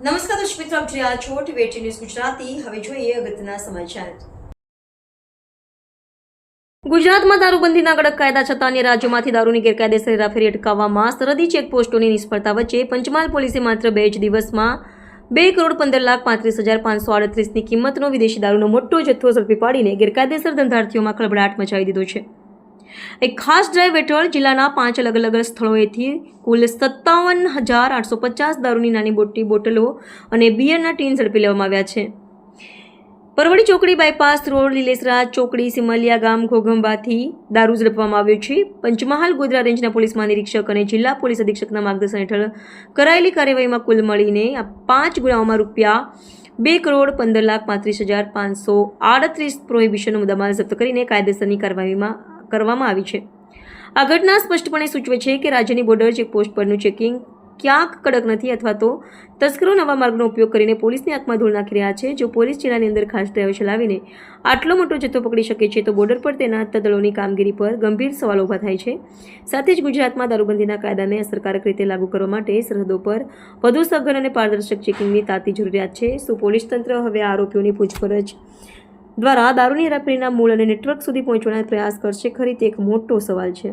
નમસ્કાર દર્શક મિત્રો, આપ જોઈ રહ્યા છો ટીવી ન્યૂઝ ગુજરાતી. હવે જોઈએ અગત્યના સમાચાર. ગુજરાતમાં દારૂબંધીના કડક કાયદા છતાં અન્ય રાજ્યોમાંથી દારૂની ગેરકાયદેસર હેરાફેરી અટકાવવામાં સરહદી ચેકપોસ્ટોની નિષ્ફળતા વચ્ચે પંચમહાલ પોલીસે માત્ર બે જ દિવસમાં બે કરોડ પંદર લાખ પાંત્રીસ હજાર પાંચસો આડત્રીસની કિંમતનો વિદેશી દારૂનો મોટો જથ્થો ઝડપી પાડીને ગેરકાયદેસર ધંધાર્થીઓમાં ખળભળાટ મચાવી દીધો છે. એક ખાસ ડ્રાઈવ હેઠળ જિલ્લાના પાંચ અલગ અલગ સ્થળોએથી કુલ સત્તાવન હજાર આઠસો પચાસ દારૂની નાની બોટી બોટલો અને બિયરના ટીન ઝડપી લેવામાં આવ્યા છે. પરવડી ચોકડી બાયપાસ રોડ લીલેસરા ચોકડી, સિમલિયા ગામ, ઘોઘંબાથી દારૂ ઝડપવામાં આવ્યો છે. પંચમહાલ, ગોધરા રેન્જના પોલીસ મહાનિરીક્ષક અને જિલ્લા પોલીસ અધિક્ષકના માર્ગદર્શન હેઠળ કરાયેલી કાર્યવાહીમાં કુલ મળીને આ પાંચ ગુનાઓમાં રૂપિયા બે કરોડ પંદર લાખ પાંત્રીસ હજાર પાંચસો આડત્રીસ પ્રોહિબિશનનો મુદ્દામાલ જપ્ત કરીને કાયદેસરની કાર્યવાહીમાં કરવામાં આવી છે. આ ઘટના સ્પષ્ટપણે સૂચવે છે કે રાજ્યની બોર્ડર ચેકપોસ્ટ પરનું ચેકિંગ ક્યાંક કડક નથી અથવા તો તસ્કરો નવા માર્ગનો ઉપયોગ કરીને પોલીસની આંખમાં ધૂળ નાખી રહ્યા છે. જો પોલીસ જિલ્લાની અંદર ખાસ ડ્રાઈવ ચલાવીને આટલો મોટો જથ્થો પકડી શકે છે, તો બોર્ડર પર તેના તદળોની કામગીરી પર ગંભીર સવાલો ઊભા થાય છે. સાથે જ ગુજરાતમાં દારૂબંધીના કાયદાને અસરકારક રીતે લાગુ કરવા માટે સરહદો પર વધુ સઘન અને પારદર્શક ચેકિંગની તાતી જરૂરિયાત છે. શું પોલીસ તંત્ર હવે આરોપીઓની પૂછપરછ દ્વારા દારૂની હેરાફેરીના મૂળ અને નેટવર્ક સુધી પહોંચવાના પ્રયાસ કરશે. ખરી તે એક મોટો સવાલ છે.